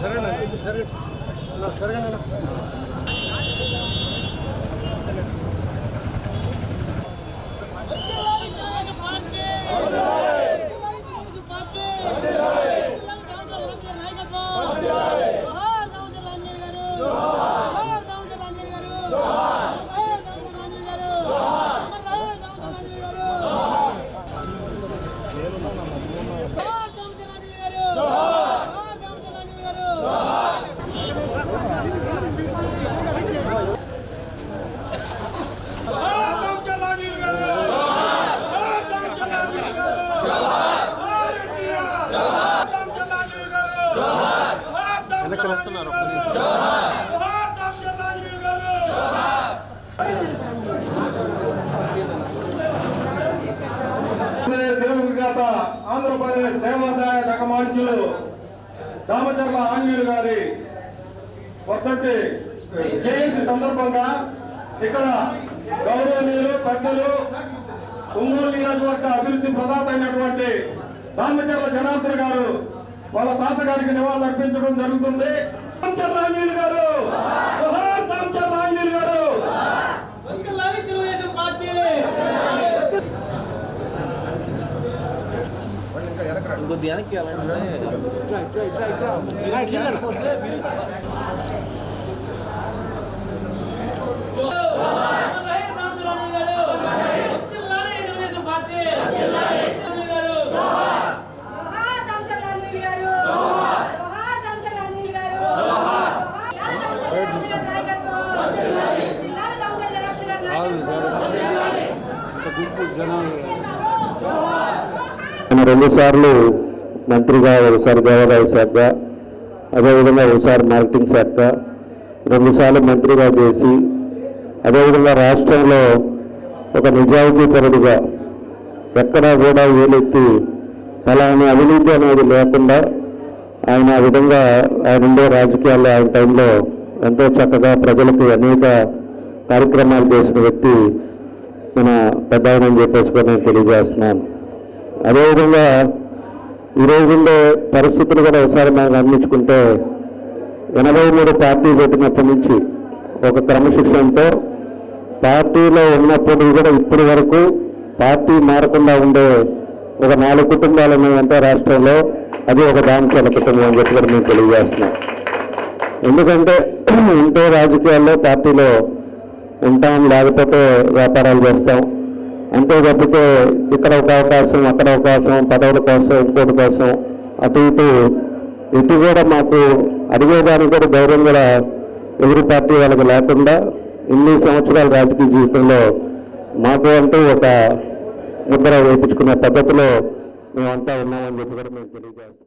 జరగండి జరగండి వెనక్కి వస్తున్నారు దేవుని ఆంధ్రప్రదేశ్ దేవాదాయ జగమాన్యులు రామచర్ల ఆంజనేయులు గారి వర్ధంతి జయంతి సందర్భంగా ఇక్కడ గౌరవనీయులు పెద్దలు ఒంగోలు నియోజకవర్గ అభివృద్ధి ప్రదాత అయినటువంటి రామచర్ల జనార్దన్ గారు వాళ్ళ తాతగారికి నివాళులు అర్పించడం జరుగుతుంది. రామచర్ల ఆంజనేయులు గారు! ఆంజనేయులు గారు కొద్దిగా రెండు సార్లు మంత్రిగా ఒకసారి దేవాదాయ శాఖ అదేవిధంగా ఒకసారి మార్కెటింగ్ శాఖ రెండుసార్లు మంత్రిగా చేసి అదేవిధంగా రాష్ట్రంలో ఒక నిజాయితీపరుడుగా ఎక్కడా కూడా వేలెత్తి ఫలానా అవినీతి అనేది లేకుండా ఆయన ఆ విధంగా ఆయన ఉండే రాజకీయాల్లో ఆయన టైంలో ఎంతో చక్కగా ప్రజలకు అనేక కార్యక్రమాలు చేసిన వ్యక్తి మన పెద్ద ఆయన చెప్పేసి కూడా నేను తెలియజేస్తున్నాను. అదేవిధంగా ఈ రోజుల్లో పరిస్థితులు కూడా ఒకసారి మనం గమనించుకుంటే ఎనభై మూడు పార్టీ పెట్టినప్పటి నుంచి ఒక క్రమశిక్షణతో పార్టీలో ఉన్నప్పుడు కూడా ఇప్పటి వరకు పార్టీ మారకుండా ఉండే ఒక నాలుగు కుటుంబాలు ఉన్నాయంటే రాష్ట్రంలో అది ఒక దామచల కుటుంబం అని చెప్పి కూడా మేము తెలియజేస్తున్నాం ఎందుకంటే ఉంటే రాజకీయాల్లో పార్టీలో ఉంటాం లేకపోతే వ్యాపారాలు చేస్తాం. అంతే తప్పితే ఇక్కడ ఒక అవకాశం అక్కడ అవకాశం పదవుల కోసం ఇంకోటి కోసం అటు ఇటు. ఇటు కూడా మాకు అడిగేదానికి కూడా గౌరవం కూడా ఎదురు పార్టీ వాళ్ళకి లేకుండా ఇన్ని సంవత్సరాల రాజకీయ జీవితంలో మాకు అంటూ ఒక ముద్ర వేయించుకునే పద్ధతిలో మేమంతా ఉన్నామని చెప్పి కూడా మేము తెలియజేస్తాం.